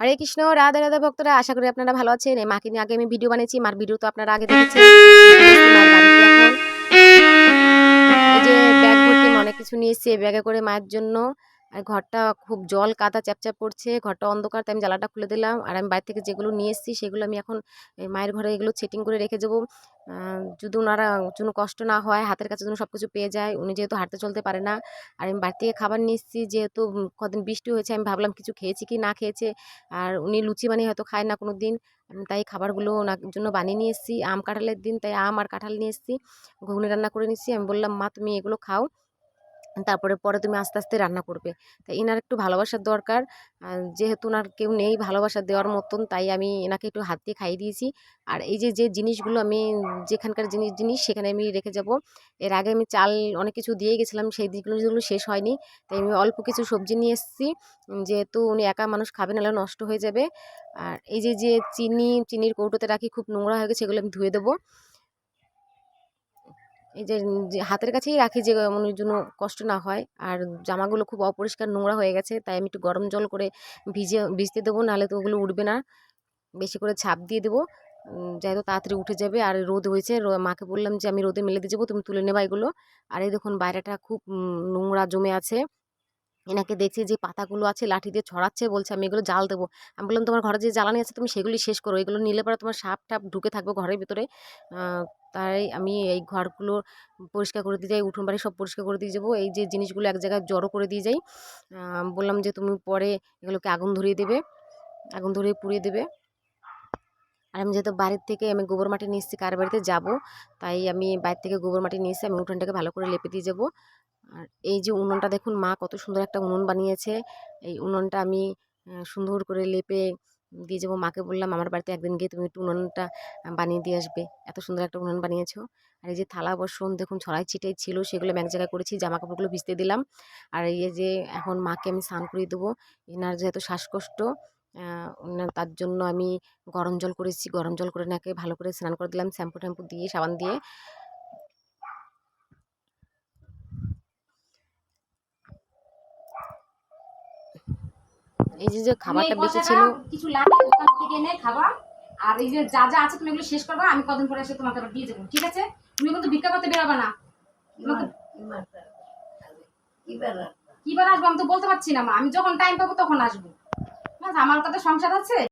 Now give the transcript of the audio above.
হরে কৃষ্ণ, রাধা রাধা ভক্তরা, আশা করি আপনারা ভালো আছেন। এই মাকে নিয়ে আগে আমি ভিডিও বানিয়েছি, মার ভিডিও তো আপনারা আগে দেখেছেন। এই যে ব্যাগ ভর্তি অনেক কিছু নিয়েছি এই ব্যাগে করে মায়ের জন্য আর ঘরটা খুব জল কাদা চ্যাপচ্যাপ পড়ছে ঘরটা অন্ধকার, তাই আমি জ্বালাটা খুলে দিলাম। আর আমি বাইরে থেকে যেগুলো নিয়ে এসেছি, সেগুলো আমি এখন মায়ের ঘরে এগুলো সেটিং করে রেখে যাব যদি ওনারা কোনো কষ্ট না হয়, হাতের কাছে যেন সব কিছু পেয়ে যায়, উনি যেহেতু হাঁটতে চলতে পারে না, আর আমি বাড়ি থেকে খাবার নিয়ে এসেছি, যেহেতু কদিন বৃষ্টি হয়েছে, আমি ভাবলাম কিছু খেয়েছি কি না খেয়েছে, আর উনি লুচি বানিয়ে হয়তো খায় না কোনো দিন তাই খাবারগুলো ওনার জন্য বানিয়ে নিয়ে এসেছি। আম কাঁঠালের দিন, তাই আম আর কাঁঠাল নিয়ে এসেছি, ঘুগনি রান্না করে নিয়েছি, আমি বললাম, মা, তুমি এগুলো খাও। তারপরে পরে তুমি আস্তে আস্তে রান্না করবে। তাই এনার একটু ভালোবাসার দরকার। যেহেতু ওনার কেউ নেই ভালোবাসা দেওয়ার মতন, তাই আমি এনাকে একটু হাত দিয়ে খাইয়ে দিয়েছি। আর এই যে যে জিনিসগুলো আমি যেখানকার জিনিস জিনিস সেখানে আমি রেখে যাব। এর আগে আমি চাল অনেক কিছু দিয়ে গেছিলাম, সেই দিকগুলো যেগুলো শেষ হয়নি। তাই আমি অল্প কিছু সবজি নিয়ে এসেছি। যেহেতু উনি একা মানুষ খাবে, নাহলে নষ্ট হয়ে যাবে। আর এই যে যে চিনি, চিনির কৌটোতে রাখি, খুব নোংরা হয়ে গেছে সেগুলো আমি ধুয়ে দেবো। এই যে হাতের কাছেই রাখি যে মনের জন্য কষ্ট না হয়। আর জামাগুলো খুব অপরিষ্কার নোংরা হয়ে গেছে, তাই আমি একটু গরম জল করে ভিজে, ভিজতে দেবো, নাহলে তো ওগুলো উঠবে না। বেশি করে ছাপ দিয়ে দেবো। যাই যাতে তাড়াতাড়ি উঠে যাবে। আর রোদ হয়েছে মাকে বললাম যে আমি রোদে মেলে দিয়ে যাব, তুমি তুলে নেবা এগুলো। আর এই দেখুন বাইরেটা খুব নোংরা জমে আছে। এনাকে দেখছি যে পাতাগুলো আছে, লাঠি দিয়ে ছড়াচ্ছে, বলছে আমি এগুলো জাল দেবো। আমি বললাম, তোমার ঘরে যে জ্বালানি আছে, তুমি সেগুলি শেষ করো। এগুলো নিলে পরে তোমার সাপ টাপ ঢুকে থাকবে ঘরের ভিতরে। তাই আমি এই ঘরগুলো পরিষ্কার করে দিয়ে যাই, উঠোন বাড়ি সব পরিষ্কার করে দিয়ে যাব। এই যে জিনিসগুলো এক জায়গায় জড়ো করে দিয়ে যাই বললাম যে তুমি পরে এগুলোকে আগুন ধরিয়ে দেবে, আগুন ধরিয়ে পুড়িয়ে দেবে। আর আমি যেহেতু বাড়ির থেকে আমি গোবর মাটি নিয়ে এসেছি, কার বাড়িতে যাব, তাই আমি বাইরে থেকে গোবর মাটি নিয়ে এসে আমি উঠোনটাকে ভালো করে লেপে দিয়ে যাব। আর এই যে উনুনটা দেখুন, মা কত সুন্দর একটা উনুন বানিয়েছে। এই উনুনটা আমি সুন্দর করে লেপে দিয়ে যাব। মাকে বললাম, আমার বাড়িতে একদিন গিয়ে তুমি একটু উনুনটা বানিয়ে দিয়ে আসবে। এত সুন্দর একটা উনুন বানিয়েছো। আর এই যে থালা, বাসন, দেখুন ছড়াই, ছিটাই ছিল, সেগুলো এক জায়গায় করেছি জামা কাপড়গুলো ভিজতে দিলাম। আর এই যে এখন মাকে আমি স্নান করিয়ে দেবো। এনার যেহেতু শ্বাসকষ্ট তার জন্য আমি গরম জল করেছি। গরম জল করে নাকে ভালো করে স্নান করে দিলাম শ্যাম্পু ট্যাম্পু দিয়ে, সাবান দিয়ে। এই যে যে খাবারটা বেঁচে ছিল কিছু লাগে ওখান থেকে এনে খাবা। আর এই যে যা যা আছে তুমি এগুলো শেষ করবা আমি কদিন পরে এসে তোমাকে আবার দিয়ে দেবো। ঠিক আছে? তুমি কিন্তু ভিক্ষা করতে বেরোবে না। কিবার কি বার আসব আমি তো বলতে পারছি না মা। আমি যখন টাইম পাবো তখন আসব। ব্যাস, আমার তো সংসার আছে?